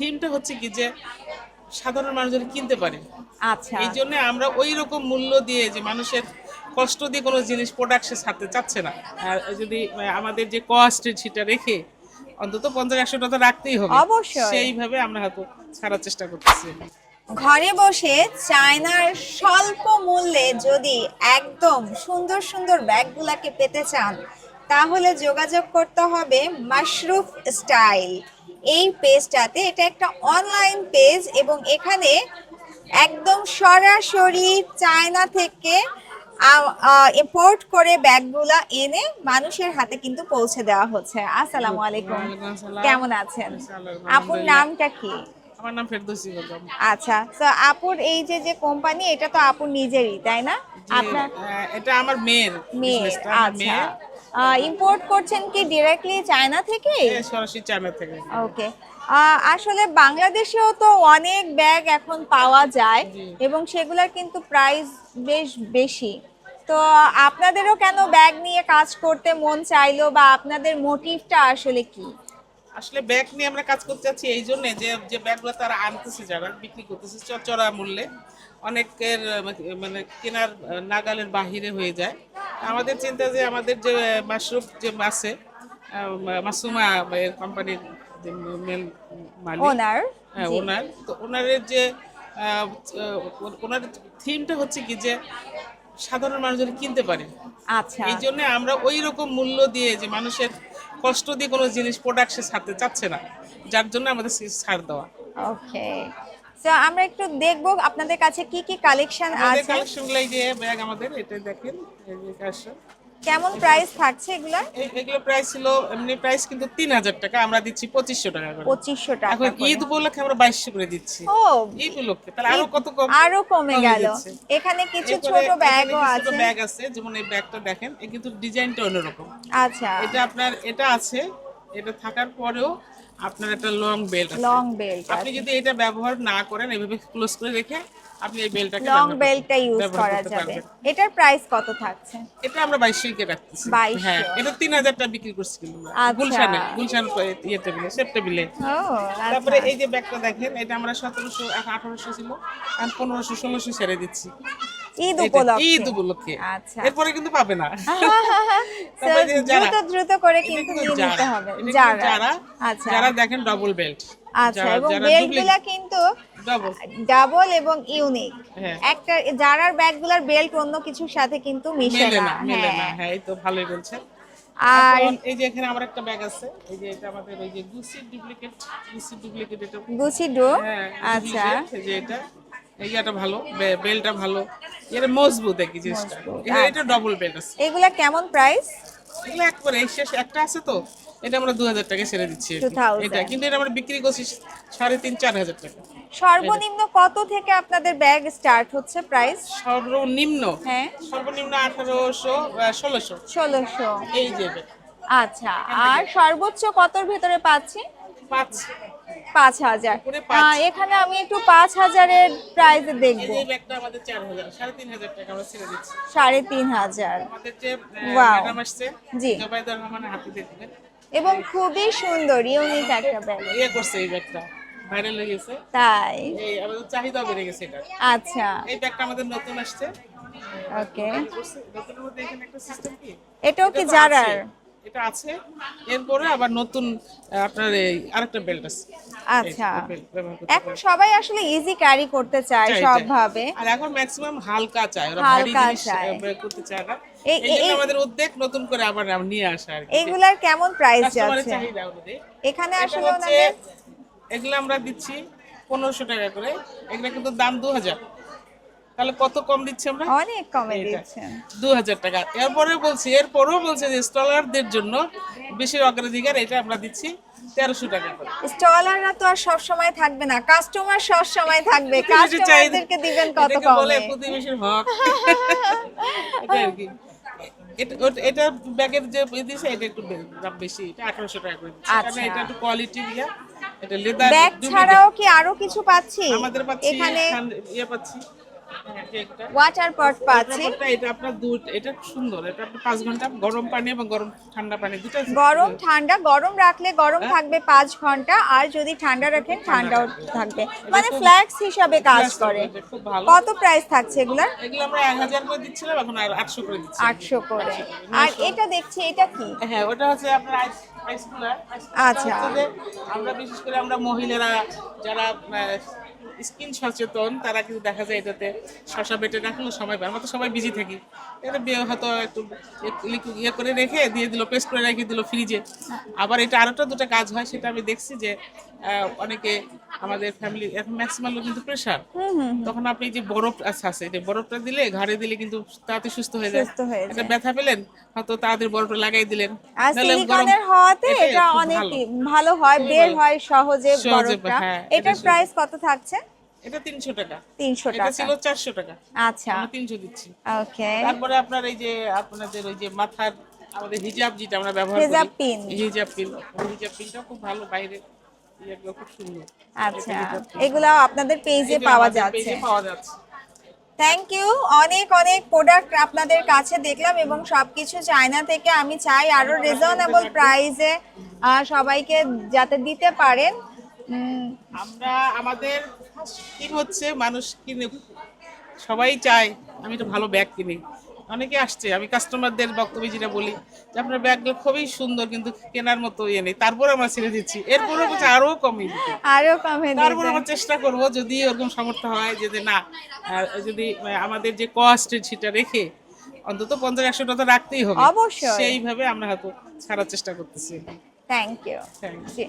থিমটা হচ্ছে কি যে সাধারণ মানুষ যেন কিনতে পারে। আচ্ছা। এই জন্য আমরা ওই রকম মূল্য দিয়ে যে মানুষের কষ্ট দিয়ে কোনো জিনিস প্রোডাক্ট সে ছাড়তে চাচ্ছে না। আর যদি আমাদের যে কস্ট সেটা রেখে অন্তত পঞ্চাশ একশো টাকা রাখতেই হবে। অবশ্যই। সেইভাবে আমরা হয়তো ছাড়ার চেষ্টা করতেছি। ঘরে বসে চায়নার স্বল্প মূল্যে যদি একদম সুন্দর সুন্দর ব্যাগগুলাকে পেতে চান তাহলে যোগাযোগ করতে হবে মাশরুফ স্টাইল। এই পেজটাতে এটা একটা অনলাইন পেজ এবং এখানে একদম সরাসরি চায়না থেকে ইম্পোর্ট করে ব্যাগগুলা এনে মানুষের হাতে কিন্তু পৌঁছে দেওয়া হচ্ছে। আসসালামু আলাইকুম। কেমন আছেন? আপুর নামটা কি? আমার নাম ফেরদৌসি বেগম। আচ্ছা তো আপুর এই যে যে কোম্পানি এটা তো আপুর নিজেরই তাই না? আপনার এটা আমার মেয়ের মেয়ে business টা, আমার আচ্ছা। মেয়ের। ইম্পোর্ট করছেন কি ডিরেক্টলি চায়না থেকে সরাসরি চায়না থেকে। ওকে আসলে বাংলাদেশেও তো অনেক ব্যাগ এখন পাওয়া যায় এবং সেগুলোর কিন্তু প্রাইস বেশ বেশি। তো আপনাদেরও কেন ব্যাগ নিয়ে কাজ করতে মন চাইলো বা আপনাদের মোটিভটা আসলে কি? আসলে ব্যাগ নিয়ে আমরা কাজ করতে চাচ্ছি এই জন্যে যে যে ব্যাগগুলো তারা আনতেছে যারা বিক্রি করতেছে চড়া মূল্যে। অনেকের মানে কেনার নাগালের বাহিরে হয়ে যায়। আমাদের চিন্তা যে আমাদের যে মাশরুফ যে আছে মাসুমা কোম্পানির যে মালিক ওনার হ্যাঁ ওনার তো ওনারের যে ওনার থিমটা হচ্ছে কি যে সাধারণ মানুষ যেন কিনতে পারে। আচ্ছা। এই জন্য আমরা ওই রকম মূল্য দিয়ে যে মানুষের কষ্ট দিয়ে কোনো জিনিস প্রোডাক্ট সে ছাড়তে চাচ্ছে না। যার জন্য আমাদের ছাড় দেওয়া। ওকে তো আমরা একটু দেখব আপনাদের কাছে কি কি কালেকশন আছে। কালেকশন এই যে ব্যাগ আমাদের এটা দেখেন এই যে collection। কেমন প্রাইস থাকছে এগুলার এই- এগুলো প্রাইস ছিল এমনি প্রাইস কিন্তু তিন হাজার টাকা আমরা দিচ্ছি পঁচিশশো টাকা করে। পঁচিশশো টাকা এখন ঈদ উপলক্ষে আমরা বাইশশো করে দিচ্ছি। ও ঈদ উপলক্ষে তাহলে আরও কত কম? আরও কমে গেল। এখানে কিছু ছোট ব্যাগও আছে ছোট ব্যাগ আছে যেমন এই ব্যাগটা দেখেন এ কিন্তু ডিজাইনটা অন্যরকম। আচ্ছা। এটা আপনার এটা আছে এটা থাকার পরেও আপনার একটা লং বেল্ট আছে। লং বেল্ট আপনি যদি এটা ব্যবহার না করেন এভাবে ক্লোজ করে রেখে আপনি এই বেলটাকে লং বেল্টটা ইউজ করা যাবে। এটার প্রাইস কত থাকছে? এটা আমরা কে রাখতেছি 2200 হ্যাঁ এটা তিন হাজার টাকা বিক্রি করছি কিন্তু আচ্ছা। গুলশানে গুলশান টেবিলে। তারপরে আচ্ছা। এই যে ব্যাগটা দেখেন এটা আমরা সতেরোশো আঠারোশো ছিল। আর পনেরোশো ষোলোশো ছেড়ে দিচ্ছি। ঈদ উপলক্ষে। ঈদ উপলক্ষে। আচ্ছা। এরপরে কিন্তু পাবে না। দ্রুত দ্রুত করে কিন্তু কিন্তু নিয়ে নিতে যারা হবে যারা। যারা আচ্ছা। যারা দেখেন ডবল বেল্ট আচ্ছা এবং বেল্টগুলা কিন্তু ডবল এবং ইউনিক হ্যাঁ। একটা যারার ব্যাগগুলার বেল্ট অন্য কিছুর সাথে কিন্তু মিশে না। হ্যাঁ। হ্যাঁ এই তো ভালোই বলছেন আর এই যে এখানে আমার একটা ব্যাগ আছে এই যে এটা আমাদের ওই যে গুসি ডুপ্লিকেট গুসি ডুপ্লিকেট এটা গুচি ডো হ্যাঁ আচ্ছা। এই যে এটা এই ইয়াটা ভালো বে- বেলটা ভালো। এটা মজবুত একই জিনিসটা। এটা এটা ডবল বেল্ট আছে। এগুলা কেমন প্রাইস এগুলো একবারে শেষ একটা আছে তো এটা আমরা দু হাজার টাকা ছেড়ে দিচ্ছি আর কি। 2000 এটা কিন্তু এটা আমরা বিক্রি করছি সাড়ে তিন চার হাজার টাকা। সর্বনিম্ন কত থেকে আপনাদের ব্যাগ স্টার্ট হচ্ছে প্রাইস? সর্বনিম্ন? হ্যাঁ। সর্বনিম্ন আঠারোশো ষোলোশো। ষোলোশো। এই যে। আচ্ছা আর সর্বোচ্চ কতর ভেতরে পাচ্ছি? পাঁচ। পাঁচ হাজার। এখানে আমি একটু পাঁচ হাজারের প্রাইস দেখব। সাড়ে তিন হাজার জি। এবং খুবই সুন্দর ইউনিক একটা ব্যাগ ইয়ে করছে এই ব্যাগটা। ভাইরাল হয়ে গেছে। তাই? এই আমাদের চাহিদা বেড়ে গেছে এটা আচ্ছা। এই ব্যাগটা আমাদের নতুন আসছে। ওকে। নতুনের মধ্যে এখানে একটা সিস্টেম কি? এটাও কি জারার? এটা আছে। এরপরে আবার নতুন আপনার এই আরেকটা বেল্ট আছে। আচ্ছা। এখন সবাই আসলে ইজি ক্যারি করতে চায় চাই, সব ভাবে আর এখন ম্যাক্সিমাম হালকা চায়। ওরা ভারী জিনিস। করতে চায় না। এই- আমাদের উদ্যোগ নতুন করে আবার নিয়ে আসা আর এগুলার কেমন প্রাইস যাচ্ছে? এখানে আসলে ওনাদের এগুলো আমরা দিচ্ছি পনেরোশো টাকা করে। এগুলো কিন্তু দাম দু হাজার তাহলে কত কম দিচ্ছি আমরা? অনেক কমে দিচ্ছেন। দু হাজার টাকা। এরপরে বলছি এরপরেও বলছে যে স্টলারদের জন্য বেশি অগ্রাধিকার এটা আমরা দিচ্ছি তেরোশো টাকা করে। স্টলাররা তো আর সব সময় থাকবে না। কাস্টমার সব সময় থাকবে। কাস্টমারদেরকে দিবেন কত এটাকে বলে প্রতিবেশীর হক। এটা আর কি। এটা ব্যাগের যে ই এটা একটু বেশি। এটা আঠারোশো টাকা করে দিচ্ছে। কারণ আচ্ছা। এটা একটু কোয়ালিটি ইয়া। এটা লেদার ব্যাগ ছাড়াও কি আরও কিছু পাচ্ছি আমাদের পাচ্ছি এখানে খান- ইয়ে পাচ্ছি। ওয়াটার পট পাচ্ছি। এটা আপনার দুধ এটা সুন্দর। এটা আপনি পাঁচ ঘণ্টা গরম পানি এবং গরম ঠান্ডা পানি দুটো গরম ঠান্ডা গরম রাখলে গরম থাকবে পাঁচ ঘণ্টা আর যদি ঠান্ডা রাখেন ঠান্ডাও থাকবে। মানে ফ্ল্যাক্স হিসাবে কাজ করে। কত প্রাইস থাকছে এগুলো আমরা এক হাজার করে দিচ্ছিলাম এখন আর আটশো করে দিচ্ছি। আটশো করে। আর এটা দেখছি এটা কি? হ্যাঁ ওটা হচ্ছে আপনার আইস আইস কুলার আচ্ছা। আমরা বিশেষ করে আমরা মহিলারা যারা স্কিন সচেতন, তারা কিন্তু দেখা যায় এটাতে শশা বেটে রাখল সময় পায় আমরা তো সবাই বিজি থাকি। এটা বিয়ে হয়তো একটু ইয়ে করে রেখে দিয়ে দিলো পেস্ট করে রেখে দিলো ফ্রিজে আবার এটা আরেকটা দুটো কাজ হয়, সেটা আমি দেখছি যে অনেকে আমাদের ফ্যামিলি এখন ম্যাক্সিমাম লোক কিন্তু প্রেশার তখন আপনি যে বরফ আছে আছে যে বরফটা দিলে ঘাড়ে দিলে কিন্তু তাড়াতাড়ি সুস্থ হয়ে যায়। সুস্থ হয়ে এটা ব্যথা পেলেন হয়তো তাদের বরফটা লাগাই দিলেন। আর সিলিকনের হওয়াতে এটা অনেক ভালো। হয় বের হয় সহজে বরফটা। হ্যাঁ, এটার এটা প্রাইস কত থাকছে? এটা তিনশো টাকা। তিনশো এটা টাকা। ছিল চারশো টাকা। আচ্ছা। আমরা তিনশো দিচ্ছি। ওকে। তারপরে আপনার এই যে আপনাদের ওই যে মাথার আমাদের হিজাব যেটা আমরা ব্যবহার হিজাব করি পিন। হিজাব পিন হিজাব পিনটা খুব ভালো বাইরে আচ্ছা। এগুলো আপনাদের পেজে পাওয়া যাচ্ছে। থ্যাংক ইউ অনেক অনেক প্রোডাক্ট আপনাদের কাছে দেখলাম এবং সবকিছু চায়না থেকে আমি চাই আরও রিজনেবল প্রাইসে সবাইকে যাতে দিতে পারেন। আমরা আমাদের স্কিম হচ্ছে মানুষ কিনে সবাই চায় আমি একটা ভালো ব্যাগ কিনি। অনেকে আসছে আমি কাস্টমারদের বক্তব্য যেটা বলি যে আপনার ব্যাগগুলো খুবই সুন্দর কিন্তু কেনার মতো ইয়ে নেই। তারপরে আমরা ছেড়ে দিচ্ছি। এরপরে বলছে আরও কমিয়ে দিতে। আরও কমে তারপরে আমরা চেষ্টা করব যদি ওরকম সামর্থ্য হয় যে না আর যদি আমাদের যে কস্ট সেটা রেখে অন্তত পঞ্চাশ একশো টাকা রাখতেই হবে। অবশ্যই। সেইভাবে আমরা হয়তো ছাড়ার চেষ্টা করতেছি। Thank you thank G.